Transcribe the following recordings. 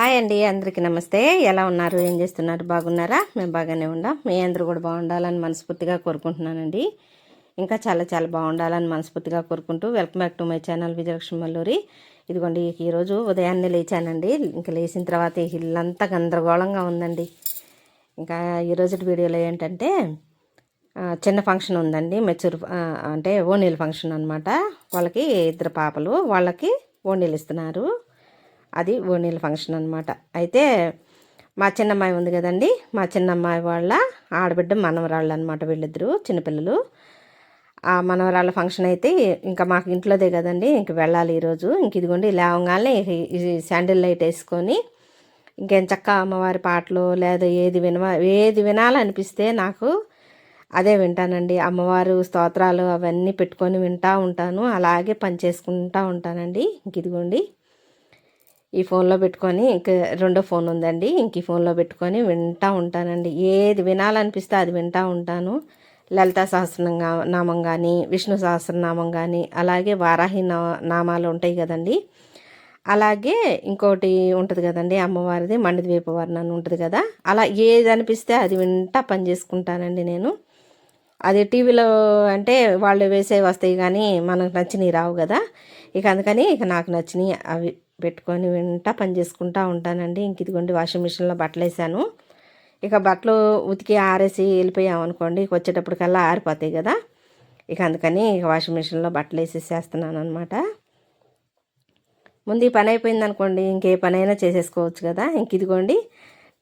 Hi అండి అందరికీ నమస్తే. ఎలా ఉన్నారు? ఏం చేస్తున్నారు? బాగున్నారా? మేము బాగానే ఉండాం. మీ అందరూ కూడా బాగుండాలని మనస్ఫూర్తిగా కోరుకుంటున్నానండి. ఇంకా చాలా చాలా బాగుండాలని మనస్ఫూర్తిగా కోరుకుంటూ welcome back to my channel Vijayalakshmi Malluri. ఇదిగోండి ఈరోజు ఉదయాన్నే లేచానండి. ఇంకా లేచిన తర్వాత ఈ ఇల్లంతా గందరగోళంగా ఉందండి. ఇంకా ఈరోజు వీడియోలో ఏంటంటే చిన్న ఫంక్షన్ ఉందండి. మెచ్యూర్ అంటే ఓనీల ఫంక్షన్ అనమాట వాళ్ళకి ఇద్దరు పాపలు వాళ్ళకి ఓనీలు ఇస్తున్నారు. అది ఓణీల ఫంక్షన్ అనమాట అయితే మా చిన్నమ్మాయి ఉంది కదండి మా చిన్నమ్మాయి వాళ్ళ ఆడబిడ్డ మనవరాళ్ళు అనమాట వీళ్ళిద్దరు చిన్నపిల్లలు. ఆ మనవరాళ్ళ ఫంక్షన్ అయితే ఇంకా మాకు ఇంట్లోదే కదండి ఇంక వెళ్ళాలి ఈరోజు. ఇంక ఇదిగోండి లేవగానే శాండిల్ లైట్ వేసుకొని ఇంకేం చక్క అమ్మవారి పాటలు లేదా ఏది వినవా ఏది వినాలనిపిస్తే నాకు అదే వింటానండి. అమ్మవారు స్తోత్రాలు అవన్నీ పెట్టుకొని వింటూ ఉంటాను అలాగే పని చేసుకుంటూ ఉంటానండి. ఇంక ఇదిగోండి. ఈ ఫోన్లో పెట్టుకొని ఇంక రెండో ఫోన్ ఉందండి. ఇంక ఈ ఫోన్లో పెట్టుకొని వింటూ ఉంటానండి. ఏది వినాలనిపిస్తే అది వింటూ ఉంటాను. లలిత సహస్రనామం నామం కానీ విష్ణు సహస్రనామం కానీ అలాగే వారాహి నామాలు ఉంటాయి కదండి. అలాగే ఇంకోటి ఉంటుంది కదండి అమ్మవారిది మండిద్వీప అని ఉంటుంది కదా. అలా ఏది అనిపిస్తే అది వింటా పని చేసుకుంటానండి నేను. అది టీవీలో అంటే వాళ్ళు వేసే వస్తాయి కానీ మనకు నచ్చినవి రావు కదా. ఇక అందుకని ఇక నాకు నచ్చినవి అవి పెట్టుకొని వింటా పని చేసుకుంటూ ఉంటానండి. ఇంక ఇదిగోండి వాషింగ్ మిషన్లో బట్టలు వేసాను. ఇక బట్టలు ఉతికి ఆరేసి వెళ్ళిపోయాం అనుకోండి ఇక వచ్చేటప్పటికల్లా ఆరిపోతాయి కదా. ఇక అందుకని ఇక వాషింగ్ మిషన్లో బట్టలు వేసేసేస్తున్నాను అనమాట ముందు ఈ పని అయిపోయింది అనుకోండి ఇంకే పని అయినా చేసేసుకోవచ్చు కదా. ఇంక ఇదిగోండి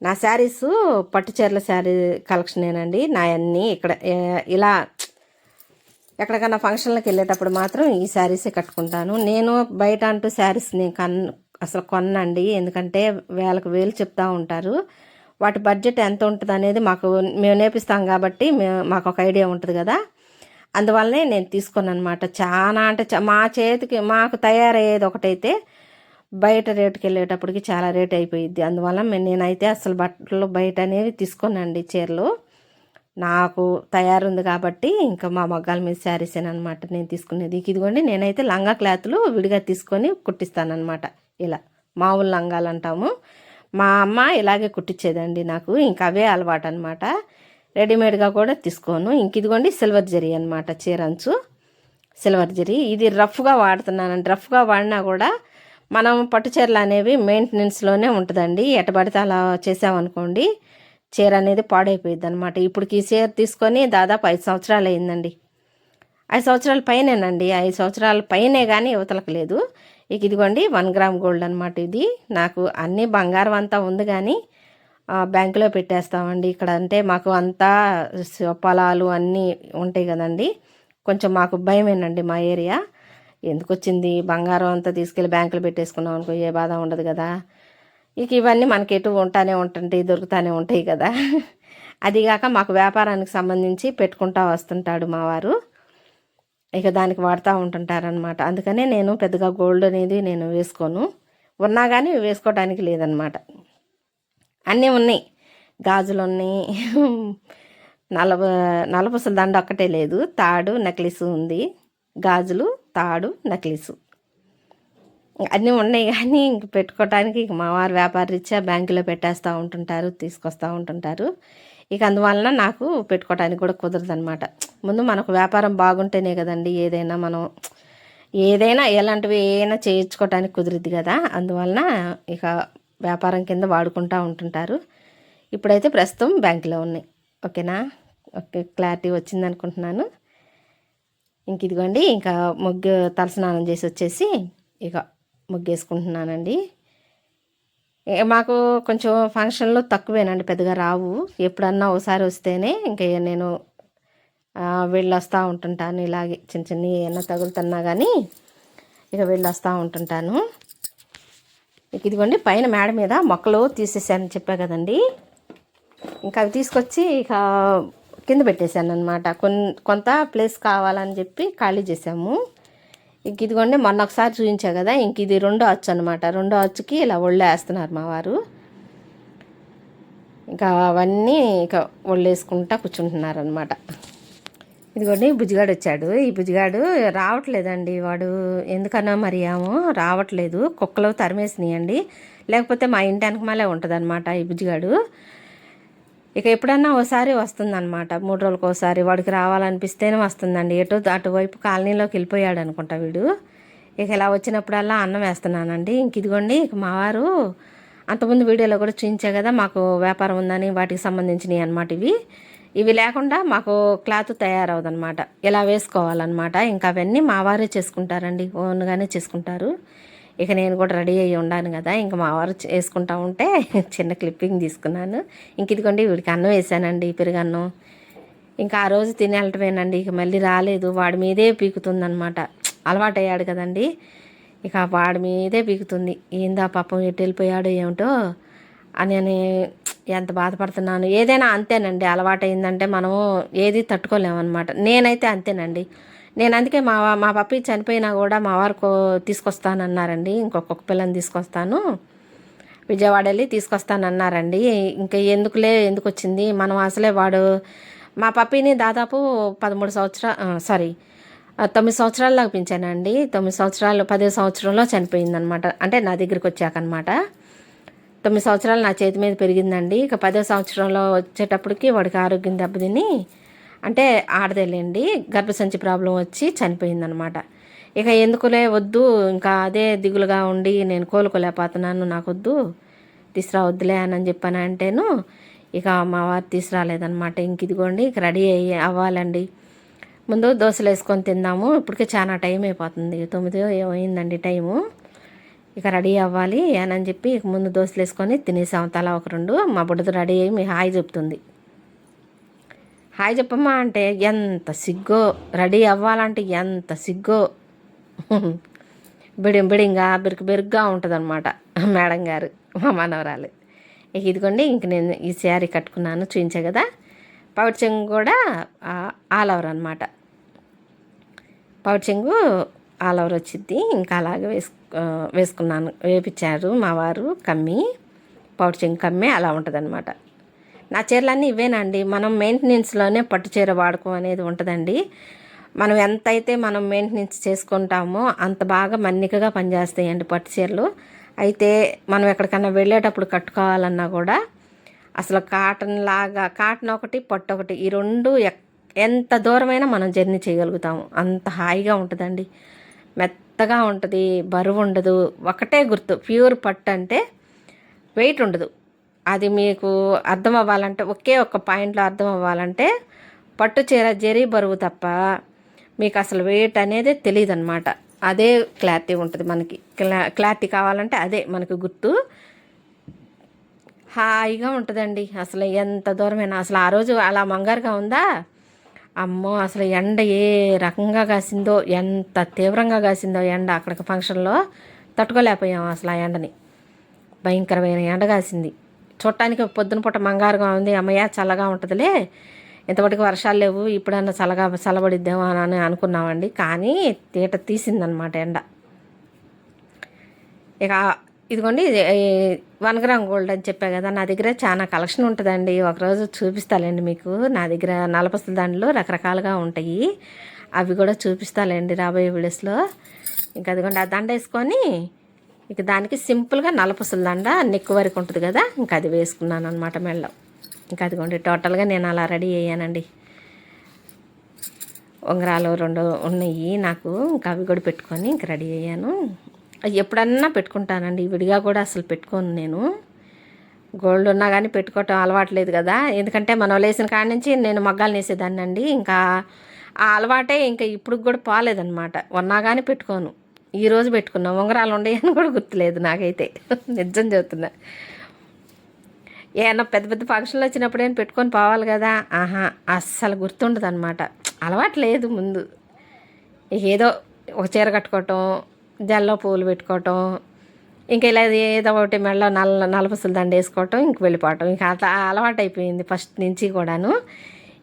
నా శారీస్ పట్టు చీరల శారీ కలెక్షనేనండి. నా అన్నీ ఇక్కడ ఇలా ఎక్కడికైనా ఫంక్షన్లకు వెళ్ళేటప్పుడు మాత్రం ఈ శారీసే కట్టుకుంటాను. నేను బయట అంటూ శారీస్ నేను కన్ అసలు కొన్నండి. ఎందుకంటే వేలకు వేలు చెప్తా ఉంటారు. వాటి బడ్జెట్ ఎంత ఉంటుంది అనేది మాకు మేము నేర్పిస్తాం కాబట్టి మేము మాకు ఒక ఐడియా ఉంటుంది కదా. అందువల్లనే నేను తీసుకున్నాను అనమాట చాలా అంటే మా చేతికి మాకు తయారయ్యేది ఒకటైతే బయట రేటుకి వెళ్ళేటప్పటికి చాలా రేట్ అయిపోయింది అందువల్ల నేనైతే అసలు బట్టలు బయట అనేవి తీసుకోనండి చీరలు. నాకు తయారుంది కాబట్టి ఇంకా మా మగ్గాల మీద శారీస్ అనమాట నేను తీసుకునేది. ఇదిగోండి నేనైతే లంగా క్లాత్లు విడిగా తీసుకొని కుట్టిస్తానమాట ఇలా మామూలు లంగాలు అంటాము. మా అమ్మ ఇలాగే కుట్టించేదండి నాకు. ఇంకా అవే అలవాటు అనమాట రెడీమేడ్గా కూడా తీసుకోను. ఇంక ఇదిగోండి సిల్వర్ జరీ అనమాట చీరంచు. సిల్వర్ జరీ. ఇది రఫ్గా వాడుతున్నానండి. రఫ్గా వాడినా కూడా మనం పట్టు చీరలు అనేవి మెయింటెనెన్స్లోనే ఉంటుందండి. ఎటబడితే అలా చేసామనుకోండి చీర అనేది పాడైపోయింది అనమాట ఇప్పటికి ఈ చీర తీసుకొని దాదాపు ఐదు సంవత్సరాలు అయిందండి. ఐదు సంవత్సరాల పైనేనండి. ఐదు సంవత్సరాల పైనే కానీ యువతలకు లేదు. ఇక ఇదిగోండి వన్ గ్రామ్ గోల్డ్ అనమాట ఇది. నాకు అన్ని బంగారం అంతా ఉంది కానీ బ్యాంకులో పెట్టేస్తామండి. ఇక్కడ అంటే మాకు అంతా పొలాలు అన్నీ ఉంటాయి కదండి. కొంచెం మాకు భయమేనండి మా ఏరియా. ఎందుకు వచ్చింది బంగారం అంతా తీసుకెళ్ళి బ్యాంకులో పెట్టేసుకున్నాం అనుకో ఏ బాధ ఉండదు కదా. ఇక ఇవన్నీ మనకి ఎటు ఉంటానే ఉంటుంటాయి దొరుకుతూనే ఉంటాయి కదా. అదిగాక మాకు వ్యాపారానికి సంబంధించి పెట్టుకుంటా వస్తుంటాడు మావారు. ఇక దానికి వాడుతూ ఉంటుంటారనమాట అందుకనే నేను పెద్దగా గోల్డ్ అనేది నేను వేసుకోను. ఉన్నా కానీ వేసుకోవడానికి లేదనమాట అన్నీ ఉన్నాయి. గాజులు ఉన్నాయి. నలభ నలపసల దండ ఒక్కటే లేదు. తాడు నెక్లెస్ ఉంది. గాజులు తాడు నెక్లెస్. అన్నీ ఉన్నాయి కానీ ఇంక పెట్టుకోవటానికి ఇంక మా వారు వ్యాపార రీత్యా బ్యాంకులో పెట్టేస్తూ ఉంటుంటారు తీసుకొస్తూ ఉంటుంటారు. ఇక అందువలన నాకు పెట్టుకోవడానికి కూడా కుదరదు అనమాట ముందు మనకు వ్యాపారం బాగుంటేనే కదండి ఏదైనా మనం ఏదైనా ఎలాంటివి ఏదైనా చేయించుకోవటానికి కుదిరిద్ది కదా. అందువలన ఇక వ్యాపారం కింద వాడుకుంటూ ఉంటుంటారు. ఇప్పుడైతే ప్రస్తుతం బ్యాంకులో ఉన్నాయి. ఓకేనా? ఓకే క్లారిటీ వచ్చింది అనుకుంటున్నాను ఇంక ఇదిగోండి ఇంకా ముగ్గు తలస్నానం చేసి వచ్చేసి ఇక ముగ్గేసుకుంటున్నానండి. మాకు కొంచెం ఫంక్షన్లో తక్కువేనండి పెద్దగా రావు. ఎప్పుడన్నా ఒకసారి వస్తేనే ఇంకా నేను ఆ, వెళ్ళొస్తూ ఉంటుంటాను. ఇలాగే చిన్న చిన్న ఏమన్నా తగులుతున్నా కానీ ఇక వెళ్ళొస్తూ ఉంటుంటాను. ఇక ఇదిగోండి పైన మేడ మీద మొక్కలు తీసేసాను చెప్పా కదండి. ఇంకా అవి తీసుకొచ్చి ఇక కింద పెట్టేశాను అనమాట కొన్ కొంత ప్లేస్ కావాలని చెప్పి ఖాళీ చేసాము ఇంక ఇదిగోండి మొన్న ఒకసారి చూపించా కదా ఇంక ఇది రెండో అచ్చు అనమాట రెండో అచ్చుకి ఇలా ఒళ్ళేస్తున్నారు మా వారు. ఇంకా అవన్నీ ఇక ఒళ్ళేసుకుంటా కూర్చుంటున్నారు అనమాట ఇదిగోండి బుజ్జిగాడు వచ్చాడు. ఈ బుజ్జిగాడు రావట్లేదండి వాడు. ఎందుకన్నా మరి ఏమో రావట్లేదు. కుక్కలు తరిమేసినాయండి. లేకపోతే మా ఇంటి వెనకమాలే ఉంటుంది అనమాట ఈ బుజ్జిగాడు. ఇక ఎప్పుడన్నా ఒకసారి వస్తుందన్నమాట. మూడు రోజులకు ఒకసారి వాడికి రావాలనిపిస్తేనే వస్తుందండి. ఎటు అటువైపు కాలనీలోకి వెళ్ళిపోయాడు అనుకుంటా వీడు. ఇక ఇలా వచ్చినప్పుడల్లా అన్నం వేస్తున్నానండి. ఇంక ఇదిగోండి ఇక మా వారు అంతకుముందు వీడియోలో కూడా చూపించా కదా మాకు వ్యాపారం ఉందని వాటికి సంబంధించినవి అనమాట ఇవి. ఇవి లేకుండా మాకు క్లాత్ తయారవుదనమాట ఇలా వేసుకోవాలన్నమాట. ఇంకా అవన్నీ మా వారే చేసుకుంటారండి ఓన్గానే చేసుకుంటారు. ఇక నేను కూడా రెడీ అయ్యి ఉండాను కదా. ఇంకా మా వారు చేసుకుంటా ఉంటే చిన్న క్లిప్పింగ్ తీసుకున్నాను. ఇంక ఇదిగోండి వీడికి అన్నం వేసానండి పెరుగన్నం ఇంకా ఆ రోజు తినేళ్ళటమేనండి ఇక మళ్ళీ రాలేదు. వాడి మీదే పీకుతుందనమాట అలవాటయ్యాడు కదండి. ఇక వాడి మీదే పీకుతుంది. ఏందా పాపం ఎటు వెళ్ళిపోయాడో ఏమిటో అని అని ఎంత బాధపడుతున్నాను. ఏదైనా అంతేనండి. అలవాటు అయిందంటే మనము ఏది తట్టుకోలేమన్నమాట. నేనైతే అంతేనండి. నేను అందుకే మా మా పప్పి చనిపోయినా కూడా మా వారికి తీసుకొస్తానన్నారండి. ఇంకొక పిల్లని తీసుకొస్తాను. విజయవాడ వెళ్ళి తీసుకొస్తానన్నారండి. ఇంకా ఎందుకులే ఎందుకు వచ్చింది మనం అసలే వాడు మా పప్పిని దాదాపు పదమూడు సంవత్సరాలు సారీ తొమ్మిది సంవత్సరాలు దాకా పెంచానండి. తొమ్మిది సంవత్సరాలు పది సంవత్సరంలో చనిపోయిందనమాట. అంటే నా దగ్గరికి వచ్చాకనమాట. తొమ్మిది సంవత్సరాలు నా చేతి మీద పెరిగిందండి. ఇక పదో సంవత్సరంలో వచ్చేటప్పటికి వాడికి ఆరోగ్యం దెబ్బతిని అంటే ఆడదేలేండి గర్భసంచి ప్రాబ్లం వచ్చి చనిపోయిందనమాట. ఇక ఎందుకులే వద్దు ఇంకా అదే దిగులుగా ఉండి నేను కోలుకోలేకపోతున్నాను నాకు వద్దు తీసురా వద్దులే అని చెప్పాను అంటేను ఇక మా వారు తీసుకురాలేదనమాట. ఇంక ఇదిగోండి ఇక రెడీ అయ్యి అవ్వాలండి. ముందు దోశలు వేసుకొని తిందాము ఇప్పటికే చాలా టైం అయిపోతుంది. తొమ్మిది ఏమైందండి టైము. ఇక రెడీ అవ్వాలి అని చెప్పి ఇక ముందు దోశలు వేసుకొని తినేసాము తలా ఒక రెండు. మా బుడ్డతో రెడీ అయ్యి మీ హాయ్ చెప్తుంది. హాయ్ చెప్పమ్మా అంటే ఎంత సిగ్గో రెడీ అవ్వాలంటే ఎంత సిగ్గో. బిడిం బిడింగా బిరుకు బిరుగ్గా ఉంటుంది అనమాట మేడం గారు మా మనవరాలు. ఇక ఇదిగోండి ఇంక నేను ఈ శారీ కట్టుకున్నాను చూపించా కదా. పౌడ్చెంగు కూడా ఆల్ ఓవర్ అనమాట పౌడ్చెంగు ఆల్ ఓవర్ వచ్చింది ఇంకా అలాగే వేసు వేసుకున్నాను. వేపించారు మా వారు కమ్మి. పౌడ్చెంగు కమ్మి అలా ఉంటుంది అనమాట నా చీరలన్నీ ఇవేనండి మనం మెయింటెనెన్స్లోనే పట్టు చీర వాడుకో అనేది ఉంటుందండి. మనం ఎంతైతే మనం మెయింటెనెన్స్ చేసుకుంటామో అంత బాగా మన్నికగా పనిచేస్తాయండి పట్టు చీరలు. అయితే మనం ఎక్కడికన్నా వెళ్ళేటప్పుడు కట్టుకోవాలన్నా కూడా అసలు కాటన్ లాగా కాటన్ ఒకటి పట్టు ఒకటి ఈ రెండు ఎంత దూరమైనా మనం జర్నీ చేయగలుగుతాము. అంత హాయిగా ఉంటుందండి. మెత్తగా ఉంటుంది బరువు ఉండదు. ఒకటే గుర్తు ప్యూర్ పట్టు అంటే వెయిట్ ఉండదు. అది మీకు అర్థం అవ్వాలంటే ఒకే ఒక్క పాయింట్లో అర్థం అవ్వాలంటే పట్టు చీర జరీ బరువు తప్ప మీకు అసలు వెయిట్ అనేది తెలియదు అనమాట అదే క్లారిటీ ఉంటుంది మనకి. క్లా క్లారిటీ కావాలంటే అదే మనకు గుర్తు. హాయిగా ఉంటుందండి. అసలు ఎంత దూరమైనా అసలు ఆ రోజు అలా మంగారుగా ఉందా? అమ్మో అసలు ఎండ ఏ రకంగా కాసిందో ఎంత తీవ్రంగా కాసిందో ఎండ అక్కడికి ఫంక్షన్లో తట్టుకోలేకపోయాం అసలు ఆ ఎండని. భయంకరమైన ఎండ కాసింది. చూడటానికి పొద్దున పూట మంగారుగా ఉంది. అమ్మయ్య చల్లగా ఉంటుందిలే. ఇంతవరకు వర్షాలు లేవు. ఇప్పుడన్నా చల్లగా చల్లబడిద్దామా అని అనుకున్నామండి. కానీ తీట తీసిందనమాట ఎండ. ఇక ఇదిగోండి వన్ గ్రామ్ గోల్డ్ అని చెప్పా కదా నా దగ్గర చాలా కలెక్షన్ ఉంటుందండి. ఒకరోజు చూపిస్తాలేండి మీకు. నా దగ్గర నలపస్తుల దాంట్లో రకరకాలుగా ఉంటాయి. అవి కూడా చూపిస్తాలేండి రాబోయే వీడియోస్లో. ఇంకా అదిగోండి ఆ దండ వేసుకొని ఇక దానికి సింపుల్గా నలపసుల దండ నెక్కు వరకు ఉంటుంది కదా ఇంకా అది వేసుకున్నాను అనమాట మెళ్ళం. ఇంకా అదిగోండి టోటల్గా నేను అలా రెడీ అయ్యానండి. ఉంగరాలు రెండు ఉన్నాయి నాకు ఇంకా అవి కూడా పెట్టుకొని ఇంక రెడీ అయ్యాను. ఎప్పుడన్నా పెట్టుకుంటానండి విడిగా కూడా అసలు పెట్టుకోను నేను. గోల్డ్ ఉన్నా కానీ పెట్టుకోవటం అలవాట్లేదు కదా ఎందుకంటే మనం లేసిన కాడి నుంచి నేను మగ్గాలు నేసేదాన్ని అండి ఇంకా ఆ అలవాటే ఇంకా ఇప్పుడు కూడా పోలేదన్నమాట ఉన్నా కానీ పెట్టుకోను. ఈరోజు పెట్టుకున్నాం. ఉంగరాలు ఉండేయని కూడా గుర్తులేదు నాకైతే. నిజం చెబుతున్నా. ఏమన్నా పెద్ద పెద్ద ఫంక్షన్లు వచ్చినప్పుడు ఏం పెట్టుకొని పోవాలి కదా? ఆహా అస్సలు గుర్తుండదు అనమాట అలవాటు లేదు ముందు. ఏదో ఒక చీర కట్టుకోవటం జల్లో పువ్వులు పెట్టుకోవటం ఇంకా ఇలా ఏదో ఒకటి మెళ్ళ నల్ల నలపసులు దండ వేసుకోవటం ఇంక వెళ్ళిపోవటం. ఇంకా అట్లా అలవాటు అయిపోయింది ఫస్ట్ నుంచి కూడాను.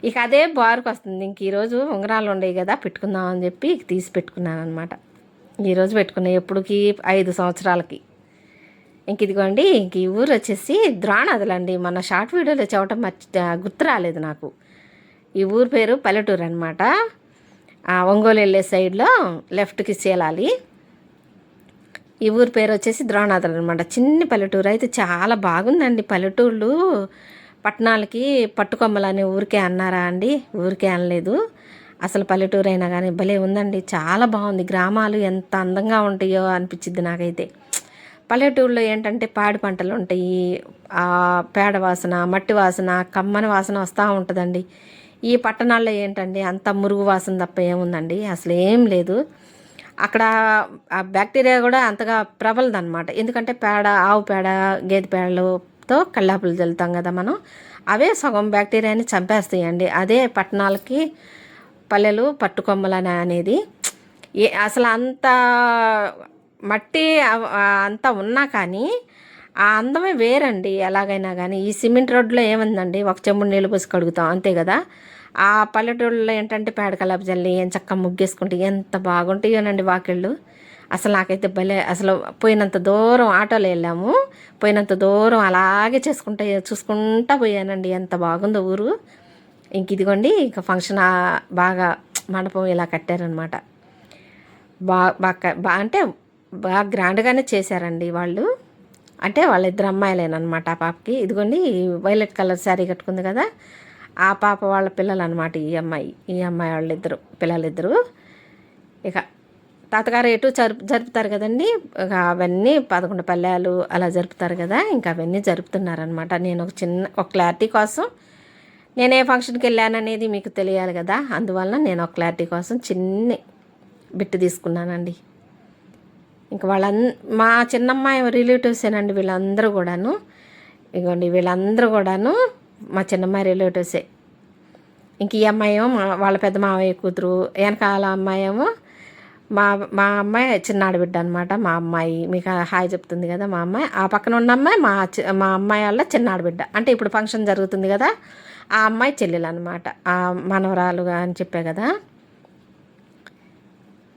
ఇక అదే బారుకు వస్తుంది ఇంక ఈరోజు ఉంగరాలు ఉండేవి కదా పెట్టుకుందాం అని చెప్పి తీసి పెట్టుకున్నాను అనమాట ఈరోజు పెట్టుకున్న ఎప్పుడుకి? ఐదు సంవత్సరాలకి. ఇంక ఇదిగోండి ఇంక ఈ ఊరు వచ్చేసి ద్రాణాదులండి. మన షార్ట్ వీడియోలో చెప్పటం మర్చి గుర్తు రాలేదు నాకు. ఈ ఊరు పేరు పల్లెటూరు అనమాట ఒంగోలు వెళ్ళే సైడ్లో లెఫ్ట్కి చేలాలి ఈ ఊరి పేరు వచ్చేసి ద్రోణాదులు అనమాట చిన్ని పల్లెటూరు అయితే చాలా బాగుందండి. పల్లెటూళ్ళు పట్టణాలకి పట్టుకొమ్మలు అనే ఊరికే అన్నారా అండి? ఊరికే అనలేదు. అసలు పల్లెటూరు అయినా కానీ భలే ఉందండి. చాలా బాగుంది. గ్రామాలు ఎంత అందంగా ఉంటాయో అనిపించింది నాకైతే. పల్లెటూరులో ఏంటంటే పాడి పంటలు ఉంటాయి. పేడ వాసన మట్టి వాసన కమ్మని వాసన వస్తూ ఉంటుందండి. ఈ పట్టణాల్లో ఏంటండి అంత మురుగు వాసన తప్ప ఏముందండి. అసలు ఏం లేదు. అక్కడ ఆ బ్యాక్టీరియా కూడా అంతగా ప్రబలదన్నమాట. ఎందుకంటే పేడ ఆవు పేడ గేదె పేడలతో కళ్ళాపులు చల్లుతాం కదా మనం. అవే సగం బ్యాక్టీరియాని చంపేస్తాయండి. అదే పట్టణాలకి పల్లెలు పట్టుకొమ్మలని అనేది ఏ అసలు అంత మట్టి అంతా ఉన్నా కానీ ఆ అందమే వేరండి ఎలాగైనా కానీ. ఈ సిమెంట్ రోడ్లో ఏముందండి? ఒక చెంబుడు నీళ్ళు పోసి కడుగుతాం అంతే కదా? ఆ పల్లెటూళ్ళలో ఏంటంటే పేడకలాప జల్లి ఏం చక్క ముగ్గేసుకుంటే ఎంత బాగుంటాయోనండి వాకిళ్ళు. అసలు నాకైతే భలే అసలు పోయినంత దూరం ఆటోలో వెళ్ళాము. పోయినంత దూరం అలాగే చేసుకుంటా చూసుకుంటా పోయానండి. ఎంత బాగుందో ఊరు. ఇంక ఇదిగోండి ఇంకా ఫంక్షన్ బాగా మండపం ఇలా కట్టారనమాట బా బాగా బా అంటే బాగా గ్రాండ్గానే చేశారండి వాళ్ళు. అంటే వాళ్ళిద్దరు అమ్మాయిలేనమాట ఆ పాపకి. ఇదిగోండి వైలెట్ కలర్ శారీ కట్టుకుంది కదా ఆ పాప వాళ్ళ పిల్లలు అనమాట ఈ అమ్మాయి ఈ అమ్మాయి వాళ్ళిద్దరు పిల్లలిద్దరు. ఇక తాతగారు ఎటు జరుపు జరుపుతారు కదండి ఇక అవన్నీ పదకొండు పల్లెలు అలా జరుపుతారు కదా ఇంకా అవన్నీ జరుపుతున్నారనమాట నేను ఒక చిన్న ఒక క్లారిటీ కోసం నేను ఏ ఫంక్షన్కి వెళ్ళాననేది మీకు తెలియాలి కదా. అందువల్ల నేను ఒక క్లారిటీ కోసం చిన్ని బిట్టు తీసుకున్నానండి. ఇంకా వాళ్ళ మా చిన్నమ్మాయి రిలేటివ్సేనండి వీళ్ళందరూ కూడాను. ఇగోండి వీళ్ళందరూ కూడాను మా చిన్నమ్మాయి రిలేటివ్సే ఇంక ఈ అమ్మాయి ఏమో మా- వాళ్ళ పెద్ద మావయ్య కూతురు వెనకాల అమ్మాయి ఏమో మా మా అమ్మాయి చిన్నాడు బిడ్డ అనమాట మా అమ్మాయి మీకు హాయ్ చెప్తుంది కదా మా అమ్మాయి. ఆ పక్కన ఉన్న అమ్మాయి మా మా అమ్మాయి వాళ్ళ చిన్నాడు బిడ్డ. అంటే ఇప్పుడు ఫంక్షన్ జరుగుతుంది కదా. ఆ అమ్మాయి చెల్లెలు అనమాట ఆ మనవరాలుగా అని చెప్పే కదా.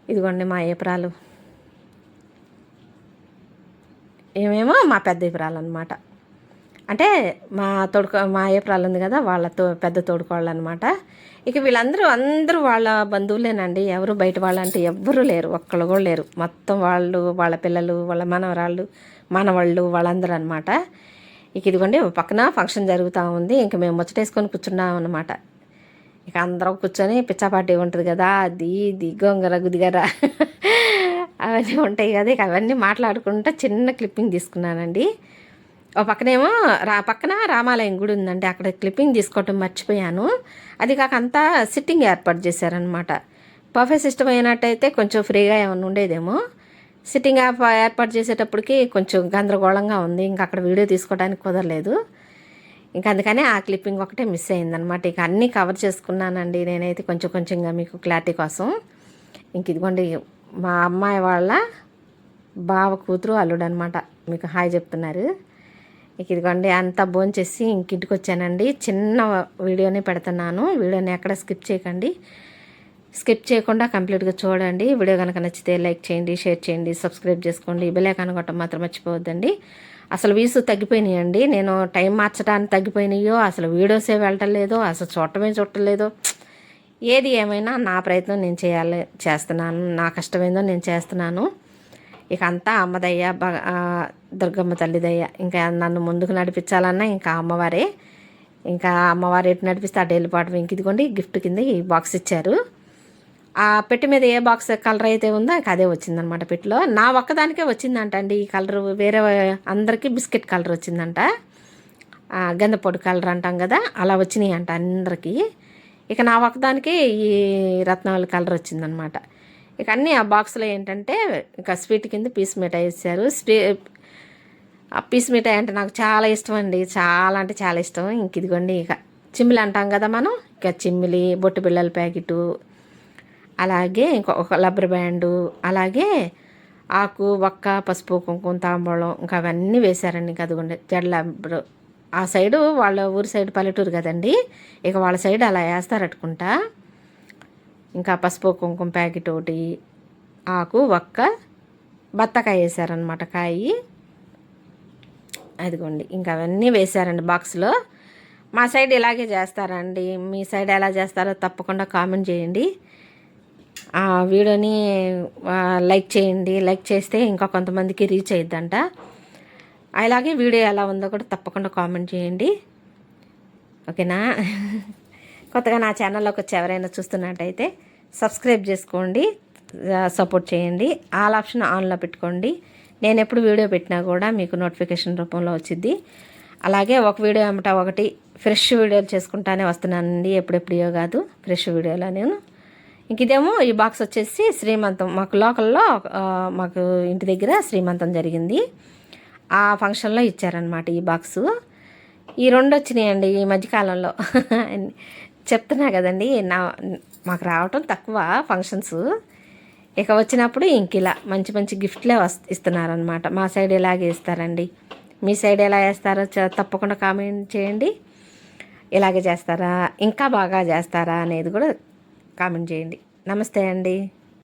ఇదిగోండి మా ఏపురాలు. ఏమేమో మా పెద్ద ఏపురాలు అనమాట అంటే మా తోడుకో మా ఏప్రాలు ఉంది కదా వాళ్ళతో పెద్ద తోడుకోళ్ళు అనమాట ఇక వీళ్ళందరూ అందరూ వాళ్ళ బంధువులేనండి. ఎవరు బయట వాళ్ళంటే ఎవ్వరూ లేరు. ఒక్కళ్ళు కూడా లేరు. మొత్తం వాళ్ళు వాళ్ళ పిల్లలు వాళ్ళ మనవరాళ్ళు మనవాళ్ళు వాళ్ళందరూ అనమాట ఇక ఇదిగోండి పక్కన ఫంక్షన్ జరుగుతూ ఉంది. ఇంక మేము ముచ్చటేసుకొని కూర్చున్నాం అనమాట ఇక అందరం కూర్చొని పిచ్చాపాటి ఉంటుంది కదా అది ఇది గొంగర గుదిగర అవన్నీ ఉంటాయి కదా. ఇక అవన్నీ మాట్లాడుకుంటా చిన్న క్లిప్పింగ్ తీసుకున్నానండి. ఓ పక్కనేమో రా పక్కన రామాలయం గుడి ఉందండి. అక్కడ క్లిప్పింగ్ తీసుకోవటం మర్చిపోయాను. అది కాక అంతా సిట్టింగ్ ఏర్పాటు చేశారనమాట బఫే సిస్టమ్ అయినట్టయితే కొంచెం ఫ్రీగా ఏమైనా ఉండేదేమో. సిట్టింగ్ యాప్ ఏర్పాటు చేసేటప్పటికి కొంచెం గందరగోళంగా ఉంది. ఇంకా అక్కడ వీడియో తీసుకోవడానికి కుదరలేదు. ఇంకా అందుకనే ఆ క్లిప్పింగ్ ఒకటే మిస్ అయిందనమాట ఇక అన్నీ కవర్ చేసుకున్నానండి. నేనైతే కొంచెం కొంచెంగా మీకు క్లారిటీ కోసం. ఇంక ఇదిగోండి మా అమ్మాయి వాళ్ళ బావ కూతురు అల్లుడు అనమాట మీకు హాయ్ చెప్తున్నారు. ఇక ఇదిగోండి అంతా భోంచేసి ఇంకింటికి వచ్చానండి. చిన్న వీడియోనే పెడుతున్నాను. వీడియోని ఎక్కడ స్కిప్ చేయకండి. స్కిప్ చేయకుండా కంప్లీట్గా చూడండి. వీడియో కనుక నచ్చితే లైక్ చేయండి షేర్ చేయండి సబ్స్క్రైబ్ చేసుకోండి. బెల్ ఐకాన్ కొట్టడం మాత్రం మర్చిపోవద్దండి. అసలు వీసు తగ్గిపోయినాయండి. నేను టైం మార్చడానికి తగ్గిపోయినాయో అసలు వీడియోసే వెళ్ళటం లేదో అసలు చూడటమే చూడటం ఏది ఏమైనా నా ప్రయత్నం నేను చేయాలి చేస్తున్నాను. నా కష్టమేందో నేను చేస్తున్నాను. ఇక అంతా అమ్మదయ్య బ దుర్గమ్మ తల్లిదయ్య. ఇంకా నన్ను ముందుకు నడిపించాలన్నా ఇంకా అమ్మవారే. ఇంకా అమ్మవారు ఎటు నడిపిస్తే అటు వెళ్ళిపోవడం ఇంక ఇదిగోండి గిఫ్ట్ కింద ఈ బాక్స్ ఇచ్చారు. ఆ పెట్టి మీద ఏ బాక్స్ కలర్ అయితే ఉందో ఇంకా అదే వచ్చిందనమాట పెట్టిలో. నా ఒక్కదానికే వచ్చిందంట అండి ఈ కలర్ వేరే అందరికీ బిస్కెట్ కలర్ వచ్చిందంట. గంధపొడి కలర్ అంటాం కదా అలా వచ్చినాయి అంట అందరికీ. ఇక నా ఒక్కదానికి ఈ రత్నావళి కలర్ వచ్చిందనమాట ఇక అన్నీ ఆ బాక్స్లో ఏంటంటే ఇక స్వీట్ కింద పీస్ మిఠాయి ఇచ్చారు. స్వీ ఆ పీస్ మిఠాయి అంటే నాకు చాలా ఇష్టం అండి. చాలా అంటే చాలా ఇష్టం. ఇంక ఇదిగోండి ఇక. చిమ్మిలి అంటాం కదా మనం ఇక చిమ్మిలి బొట్టు బిళ్ళల ప్యాకెటు అలాగే ఇంకొక ఒక రబ్బర్ బ్యాండు అలాగే ఆకు ఒక్క పసుపు కుంకుమ తాంబూలం ఇంకా అవన్నీ వేశారండి ఇంకా అదిగోండి. జడలబ్బరు ఆ సైడు వాళ్ళ ఊరి సైడ్ పల్లెటూరు కదండి. ఇక వాళ్ళ సైడ్ అలా వేస్తారట్టుకుంటా ఇంకా పసుపు కుంకుమ ప్యాకెట్ ఒకటి ఆకు ఒక్క బత్తకాయ వేసారనమాట కాయి. అదిగోండి ఇంకా అవన్నీ వేశారండి బాక్స్లో. మా సైడ్ ఇలాగే చేస్తారండి. మీ సైడ్ ఎలా చేస్తారో తప్పకుండా కామెంట్ చేయండి. ఆ వీడియోని లైక్ చేయండి. లైక్ చేస్తే ఇంకా కొంతమందికి రీచ్ అయ్యిద్దంట అలాగే వీడియో ఎలా ఉందో కూడా తప్పకుండా కామెంట్ చేయండి. ఓకేనా? కొత్తగా నా ఛానల్లోకి వచ్చి ఎవరైనా చూస్తున్నట్టయితే సబ్స్క్రైబ్ చేసుకోండి. సపోర్ట్ చేయండి. ఆల్ ఆప్షన్ ఆన్లో పెట్టుకోండి. నేను ఎప్పుడు వీడియో పెట్టినా కూడా మీకు నోటిఫికేషన్ రూపంలో వచ్చింది అలాగే ఒక వీడియో ఏమిటా ఒకటి ఫ్రెష్ వీడియోలు చేసుకుంటానే వస్తున్నానండి. ఎప్పుడెప్పుడో కాదు ఫ్రెష్ వీడియోలో నేను ఇంక ఇదేమో ఈ బాక్స్ వచ్చేసి శ్రీమంతం. మాకు లోకల్లో మాకు ఇంటి దగ్గర శ్రీమంతం జరిగింది. ఆ ఫంక్షన్లో ఇచ్చారనమాట ఈ బాక్సు ఈ రెండు వచ్చినాయండి ఈ మధ్యకాలంలో. చెప్తున్నా కదండి నా మాకు రావటం తక్కువ ఫంక్షన్స్. ఇక వచ్చినప్పుడు ఇంక ఇలా మంచి మంచి గిఫ్ట్లే వస్ ఇస్తున్నారనమాట మా సైడ్ ఇలాగే ఇస్తారండి? మీ సైడ్ ఎలా వేస్తారో చ- తప్పకుండా కామెంట్ చేయండి. ఇలాగే చేస్తారా? ఇంకా బాగా చేస్తారా అనేది కూడా కామెంట్ చేయండి. నమస్తే అండి.